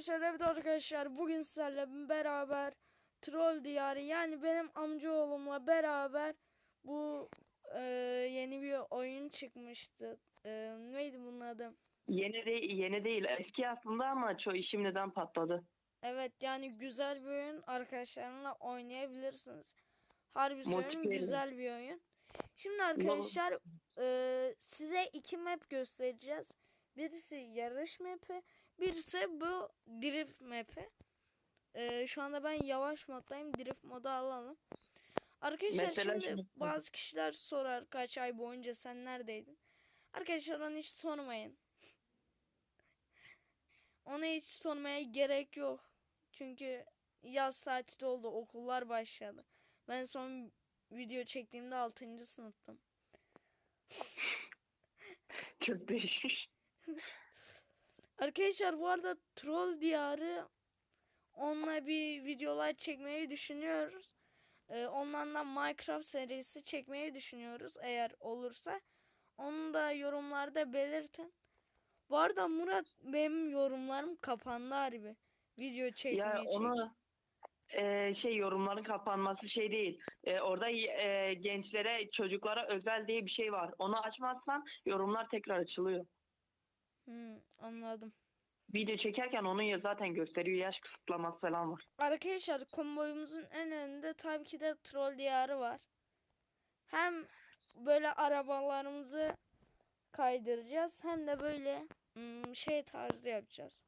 arkadaşlar evet arkadaşlar bugün sizlerle beraber Troll Diyarı yani benim amcaoğlumla beraber bu e, yeni bir oyun çıkmıştı. E, neydi bunun adı? Yeni de yeni değil eski aslında ama çok şimdiden patladı. Evet yani güzel bir oyun arkadaşlarınla oynayabilirsiniz. Harbi söylüyorum güzel bir oyun. Şimdi arkadaşlar e, size iki map göstereceğiz. Birisi yarış map'i, birisi bu drift map'i. E, şu anda ben yavaş moddayım. Drift modu alalım. Arkadaşlar Mesela şimdi bazı kişiler sorar kaç ay boyunca sen neredeydin? Arkadaşlar onu hiç sormayın. Ona hiç sormaya gerek yok. Çünkü yaz tatili oldu, okullar başladı. Ben son video çektiğimde 6. sınıftım. Çok değişik. Arkadaşlar bu arada Troll Diyarı onunla bir videolar çekmeyi düşünüyoruz. Ee, ondan Minecraft serisi çekmeyi düşünüyoruz eğer olursa. Onu da yorumlarda belirtin. Bu arada Murat benim yorumlarım kapandı harbi. Video çekmeyi Ya onu e, şey yorumların kapanması şey değil. E, orada e, gençlere çocuklara özel diye bir şey var. Onu açmazsan yorumlar tekrar açılıyor. Hmm, anladım. Video çekerken onun ya zaten gösteriyor yaş kısıtlaması falan var. Arkadaşlar konvoyumuzun en önünde tabii ki de troll diyarı var. Hem böyle arabalarımızı kaydıracağız hem de böyle hmm, şey tarzı yapacağız.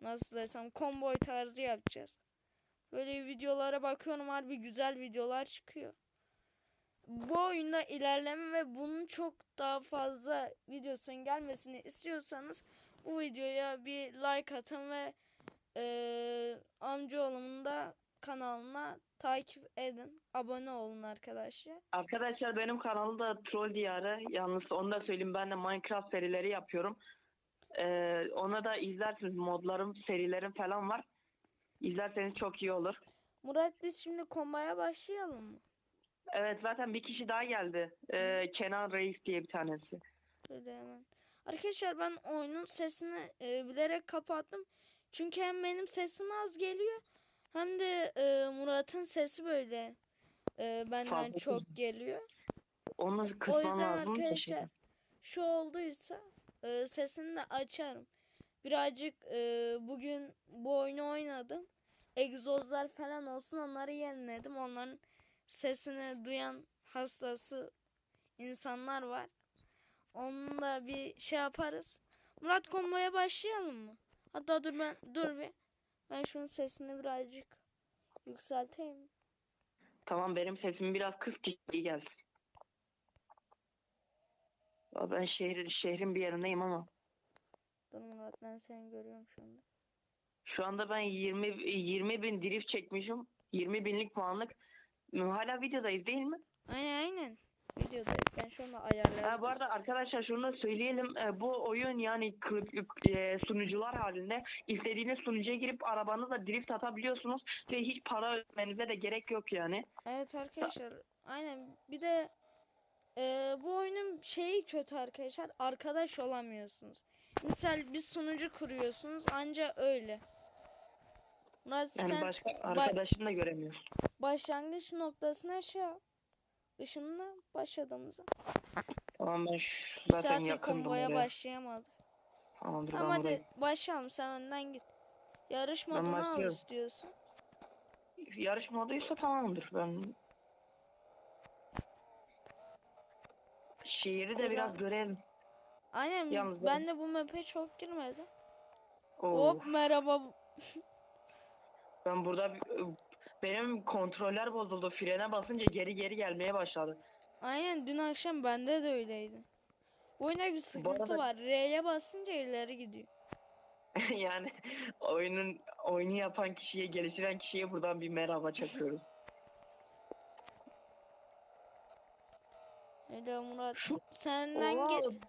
Nasıl desem konvoy tarzı yapacağız. Böyle videolara bakıyorum harbi güzel videolar çıkıyor. Bu oyunda ilerleme ve bunun çok daha fazla videosunun gelmesini istiyorsanız bu videoya bir like atın ve ee, amcaoğlumun da kanalına takip edin. Abone olun arkadaşlar. Arkadaşlar benim kanalımda Troll Diyarı. Yalnız onu da söyleyeyim ben de Minecraft serileri yapıyorum. Ee, ona da izlersiniz modlarım, serilerim falan var. İzlerseniz çok iyi olur. Murat biz şimdi kombaya başlayalım mı? Evet zaten bir kişi daha geldi. Ee, Kenan Reis diye bir tanesi. Şöyle hemen. Arkadaşlar ben oyunun sesini e, bilerek kapattım. Çünkü hem benim sesim az geliyor hem de e, Murat'ın sesi böyle e, benden Fazla çok geliyor. Onu O yüzden arkadaşlar şu olduysa e, sesini de açarım. Birazcık e, bugün bu oyunu oynadım. Egzozlar falan olsun onları yeniledim. Onların sesini duyan hastası insanlar var. Onunla bir şey yaparız. Murat konvoya başlayalım mı? Hatta dur ben dur bir. Ben şunun sesini birazcık yükselteyim. Tamam benim sesim biraz kıs iyi gelsin. Ben şehir, şehrin bir yerindeyim ama. Dur Murat ben seni görüyorum şu anda. Şu anda ben 20 20 bin drift çekmişim. 20 binlik puanlık. Hala videodayız değil mi? Aynen aynen. Videodayız. Ben şu anda ayarladım. Ha, bu arada arkadaşlar şunu da söyleyelim. Ee, bu oyun yani klip, e, sunucular halinde istediğiniz sunucuya girip arabanızla drift atabiliyorsunuz ve hiç para ödemenize de gerek yok yani. Evet arkadaşlar. Aynen. Bir de e, bu oyunun şeyi kötü arkadaşlar. Arkadaş olamıyorsunuz. Misal bir sunucu kuruyorsunuz. Anca öyle. Murat Yani sen başka arkadaşını da göremiyorsun. başlangıç noktasına şey yap. Işınla başladığımızı. Tamam ben zaten saattir yakındım konvoya oraya. başlayamadık. Tamamdır Tamam ben hadi başlayalım. Sen önden git. Yarış modunu al başlıyorum. istiyorsun. Yarış moduysa tamamdır. Ben şehri de Hadi biraz ben- görelim. Aynen Yalnız ben ben- de bu map'e çok girmedim. Oo, Hop merhaba. ben burada bir- benim kontroller bozuldu. Frene basınca geri geri gelmeye başladı. Aynen dün akşam bende de öyleydi. Oyuna bir sıkıntı arada- var. R'ye basınca ileri gidiyor. yani oyunun oyunu yapan kişiye, geliştiren kişiye buradan bir merhaba çakıyoruz. Öyle Murat. Senden Oo, git.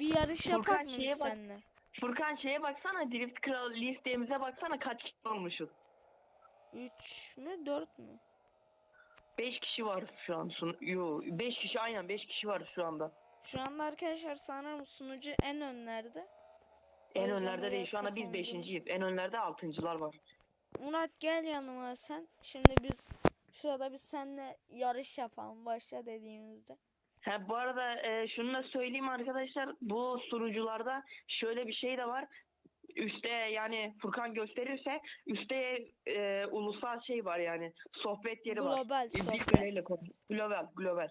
Bir yarış yapak mı seninle? Furkan şeye baksana, Drift Kral listemize baksana kaç kişi olmuşuz. 3 mü 4 mü? 5 kişi var şu an. Sun Yo, 5 kişi aynen 5 kişi var şu anda. Şu anda arkadaşlar sanırım sunucu en önlerde. En önlerde değil. Şu anda biz katılmamız beşinciyiz. En önlerde altıncılar var. Murat gel yanıma sen. Şimdi biz şurada biz seninle yarış yapalım başla dediğimizde. Ha, bu arada e, şunu da söyleyeyim arkadaşlar. Bu sunucularda şöyle bir şey de var. Üste yani Furkan gösterirse üstte e, ulusal şey var yani. Sohbet yeri var. Global sohbet. Global, global.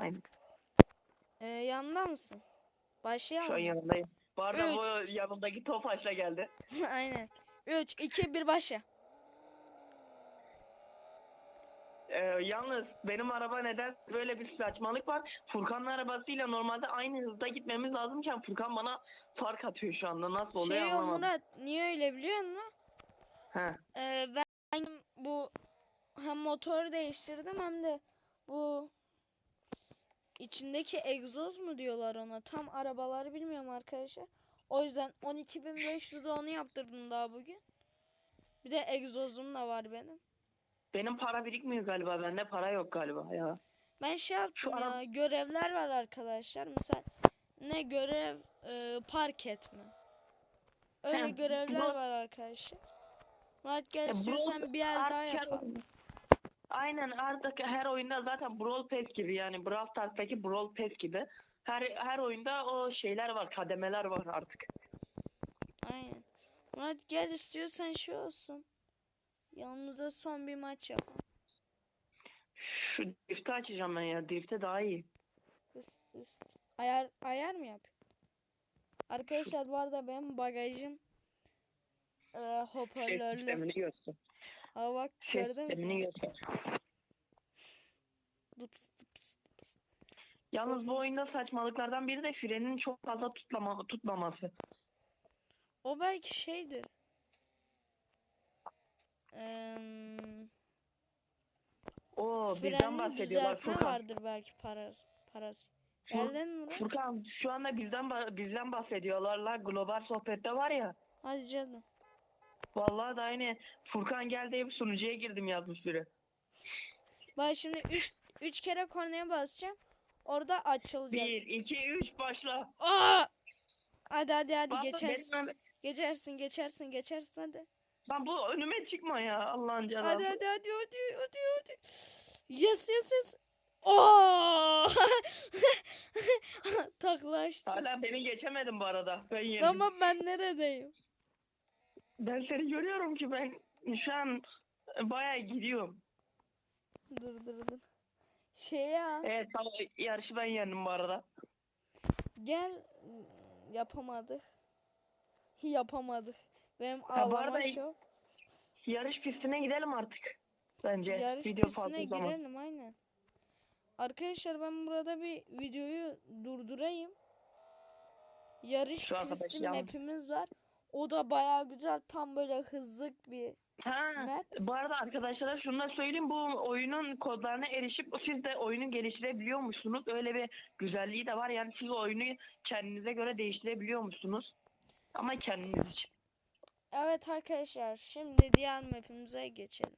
Aynen. Ee, yanında mısın? Şu an Başlayalım. yanındayım. Bu arada Evet. bu yanımdaki Tofaş'la geldi. Aynen. 3, 2, 1 başla. Ee, yalnız benim araba neden böyle bir saçmalık var. Furkan'ın arabasıyla normalde aynı hızda gitmemiz lazımken Furkan bana fark atıyor şu anda. Nasıl oluyor Şey o anlamadım. Murat niye öyle biliyor musun? He. Ee, ben bu hem motoru değiştirdim hem de bu içindeki egzoz mu diyorlar ona tam arabaları bilmiyorum arkadaşlar. O yüzden 12.500'e onu yaptırdım daha bugün. Bir de egzozum da var benim. Benim para birikmiyor galiba. Bende para yok galiba ya. Ben şey yaptım Şu ya ara- görevler var arkadaşlar. Mesela ne görev e, park etme. Öyle He, görevler bu- var arkadaşlar. Murat gel E, istiyorsan bir el daha yapalım. Aynen artık her oyunda zaten Brawl Pass gibi yani Brawl Stars'taki Brawl Pass gibi. Her her oyunda o şeyler var, kademeler var artık. Aynen. Murat gel istiyorsan şey olsun. Yanımıza son bir maç yapalım. Şu drift'i açacağım ben ya. Drift'e daha iyi. Üst üst. Ayar ayar mı yap? Arkadaşlar bu arada benim bagajım e, Ses hoparlörlü. sistemini göster. Ha bak Ses gördün mü? sistemini göster. Dıps dıps dıps. Yalnız bu oyunda saçmalıklardan biri de frenin çok fazla tutlama, tutmaması. O belki şeydir. Eee Oo frenin bahsediyorlar Furkan. vardır belki parası. parası. Geldin mi? Furkan şu anda bizden bizden bahsediyorlar la global sohbette var ya. Hadi canım. Vallahi da aynı Furkan gel diye bir sunucuya girdim yazmış biri. Bak şimdi 3 3 kere kornaya basacağım. Orada açılacağız. 1 2 3 başla. Aa! Hadi hadi hadi Bak, geçersin. benim- Geçersin geçersin geçersin hadi. Lan bu önüme çıkma ya Allah'ın cezası. Hadi hadi hadi hadi hadi hadi. Yes yes yes. Oo! Taklaştı. Hala beni geçemedin bu arada. Ben yendim. Ama ben neredeyim? Ben seni görüyorum ki ben şu an bayağı gidiyorum. Dur dur dur. Şey ya. Evet tamam, yarışı ben yendim bu arada. Gel yapamadık. Yapamadık. Benim bu ağlama arada- şov. Yarış pistine gidelim artık. Bence Yarış video pistine fazla zaman. girelim aynen. Arkadaşlar ben burada bir videoyu durdurayım. Yarış Şu arkadaş pisti map'imiz var. O da bayağı güzel. Tam böyle hızlı bir Ha, map. bu arada arkadaşlara şunu da söyleyeyim. Bu oyunun kodlarına erişip siz de oyunu geliştirebiliyormuşsunuz. Öyle bir güzelliği de var. Yani siz oyunu kendinize göre değiştirebiliyormuşsunuz. Ama kendiniz için. Evet arkadaşlar şimdi diğer map'imize geçelim.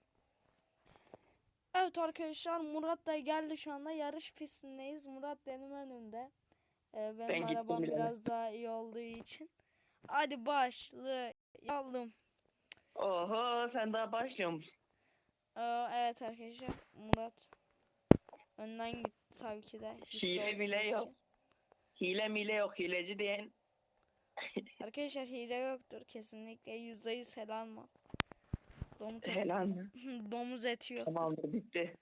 Evet arkadaşlar Murat da geldi şu anda yarış pistindeyiz. Murat benim önümde. Ee, benim Ben arabam biraz daha iyi olduğu için. Hadi başlayalım. Oho sen daha başlıyor musun? Aa, evet arkadaşlar Murat önden gitti tabii ki de. Hile olduğumuz yok. Hile mile yok. Hileci diyen. Arkadaşlar hile yoktur kesinlikle yüzde yüz helal mı? Domuz, Helal mi? domuz eti yok. Tamamdır bitti.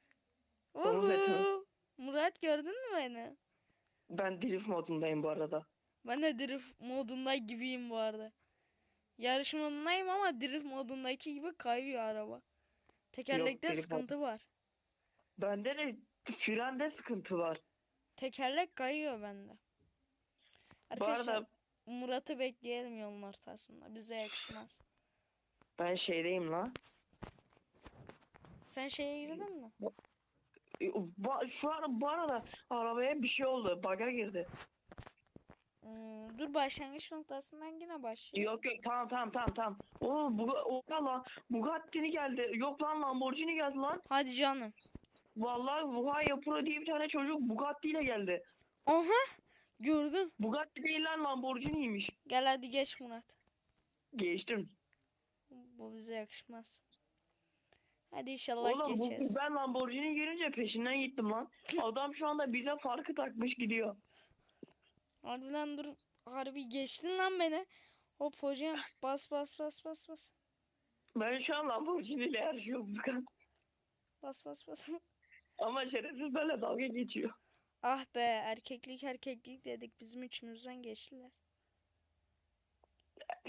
domuz eti mi? Uhu! Murat gördün mü beni? Ben drift modundayım bu arada. Ben de drift modunda gibiyim bu arada. Yarış modundayım ama drift modundaki gibi kayıyor araba. Tekerlekte drift mod- sıkıntı var. Bende de frende sıkıntı var. Tekerlek kayıyor bende. Bu Arkadaşlar arada Murat'ı bekleyelim yolun ortasında. Bize yakışmaz. ben şeydeyim la. Sen şeye girdin mi? Ba- Şu an bu arada arabaya bir şey oldu. Baga girdi. Hmm, dur başlangıç noktasından yine başlayalım. Yok yok tamam tamam tamam tamam. Oo bu o lan Bugatti'ni geldi. Yok lan Lamborghini geldi lan. Hadi canım. Vallahi Vuhaya Pro diye bir tane çocuk Bugatti ile geldi. Aha! Gördün. Bugatti değil lan Lamborghini'ymiş. Gel hadi geç Murat. Geçtim. Bu bize yakışmaz. Hadi inşallah Oğlum geçeriz. ben Lamborghini görünce peşinden gittim lan. Adam şu anda bize farkı takmış gidiyor. Harbiden dur. Harbi geçtin lan beni. Hop hocam bas bas bas bas bas. Ben şu an Lamborghini ile yarışıyorum. Bas bas bas. Ama şerefsiz böyle dalga geçiyor. Ah be erkeklik erkeklik dedik bizim üçümüzden geçtiler.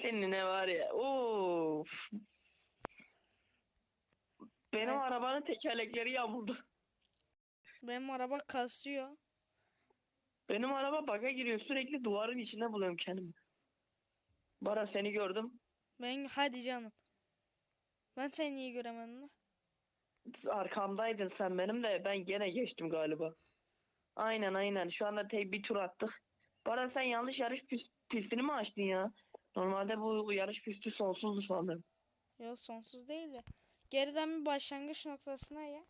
Senin ne var ya? Of. Benim Evet. arabanın tekerlekleri yamuldu. Benim araba kasıyor. Benim araba baka giriyor. Sürekli duvarın içinde buluyorum kendimi. Bara seni gördüm. Ben hadi canım. Ben seni niye göremedim? Arkamdaydın sen benim de ben gene geçtim galiba. Aynen aynen. Şu anda tek bir tur attık. Bara sen yanlış yarış pist- pistini mi açtın ya? Normalde bu yarış pisti sonsuzdu sanırım. Yok sonsuz değil de. Geriden bir başlangıç noktasına ya.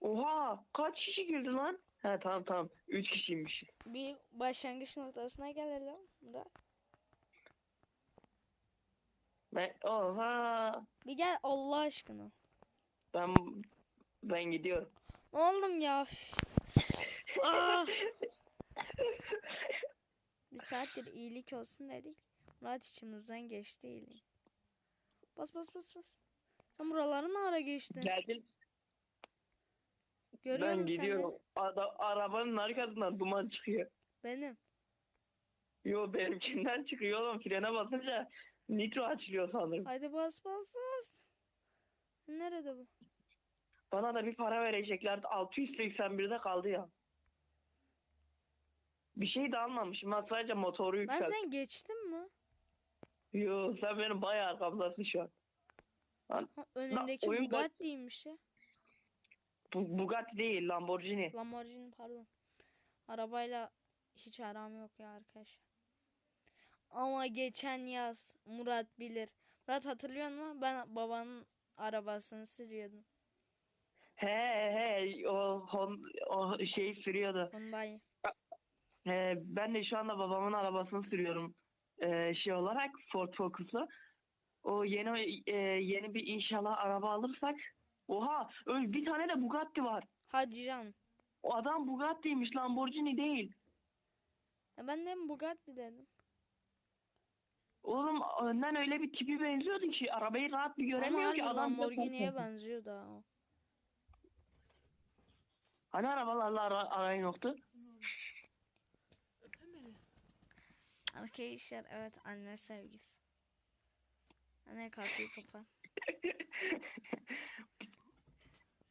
Oha! Kaç kişi girdi lan? He tamam tamam. Üç kişiymiş. Bir başlangıç noktasına gelelim. Murat. Ben, oha! Bir gel Allah aşkına. Ben ben gidiyorum. Oldum ya? Ah! Bir saattir iyilik olsun dedik. Murat içimizden geçti iyiliği. Bas bas bas bas. Sen buraları ne ara geçtin? Geldin. Görüyor ben gidiyorum. Ada- arabanın arkasından duman çıkıyor. Benim. Yo benimkinden çıkıyor oğlum. Frene basınca nitro açılıyor sanırım. Haydi bas bas bas. Nerede bu? Bana da bir para vereceklerdi. 681'de kaldı ya. Bir şey de almamışım. Ben sadece motoru Ben yükselttim. sen geçtim mi? Yo sen benim bayağı arkamdasın şu an. Lan, Ha, önümdeki oyun Bugatti'ymiş ya. bu Bugatti değil Lamborghini. Lamborghini pardon. Arabayla hiç aram yok ya arkadaşlar. Ama geçen yaz Murat bilir. Murat hatırlıyor musun? Ben babanın arabasını sürüyordum. He he o, Hon- o şey sürüyordu. Hyundai. He, ben de şu anda babamın arabasını sürüyorum. Ee, şey olarak Ford Focus'u. O yeni e, yeni bir inşallah araba alırsak. Oha öyle bir tane de Bugatti var. Hadi canım. O adam Bugatti'ymiş Lamborghini değil. Ya ben de mi Bugatti dedim. Oğlum önden öyle bir tipi benziyordu ki arabayı rahat bir Ama göremiyor harbi ki adam. Lamborghini'ye benziyor da o. Hani arabalarla ara, arayın yoktu? Arkadaşlar evet anne sevgisi. Anne kapıyı kapat.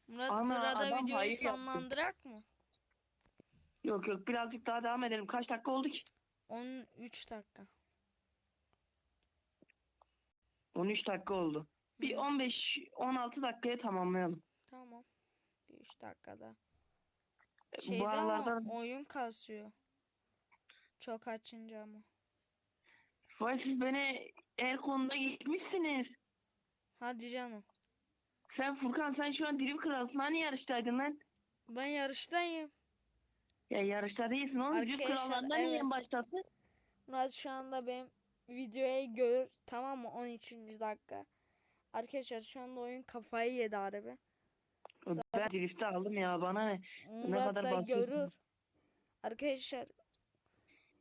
Murat Ana, burada videoyu sonlandırak mı? yok yok birazcık daha devam edelim. Kaç dakika oldu ki? 13 dakika. 13 dakika oldu. Bir Hı. 15-16 dakikaya tamamlayalım. Tamam. Bir 3 dakikada. Şeyde Bu aralarda ama oyun kasıyor. Çok açınca ama. Vay siz beni her konuda gitmişsiniz. Hadi canım. Sen Furkan sen şu an Drift Kralısın. Hani yarıştaydın lan? Ben yarıştayım. Ya yarışta değilsin oğlum. Arkadaşlar, Krallarından niye evet. en baştasın? Murat şu anda benim videoya gör tamam mı 13. dakika. Arkadaşlar şu anda oyun kafayı yedi harbi. Ben Drift'i aldım ya bana ne? Murat kadar da bahsediyorsun? görür. Arkadaşlar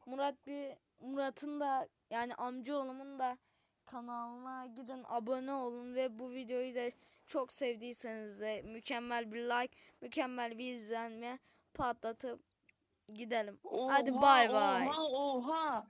Murat bir Murat'ın da yani amcaoğlumun da kanalına gidin abone olun ve bu videoyu da çok sevdiyseniz de mükemmel bir like, mükemmel bir izlenme patlatıp gidelim. Hadi Oha, bay bay. Oha oha.